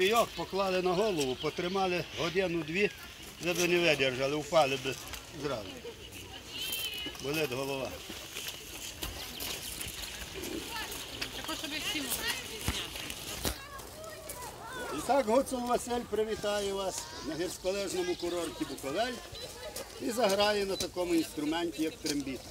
Пійок поклали на голову, потримали годину-дві, вже б не видержали, впали б зразу. Болить голова. І так Гуцул Василь привітає вас на гірськолежному курорті Буковель і заграє на такому інструменті, як трембіта.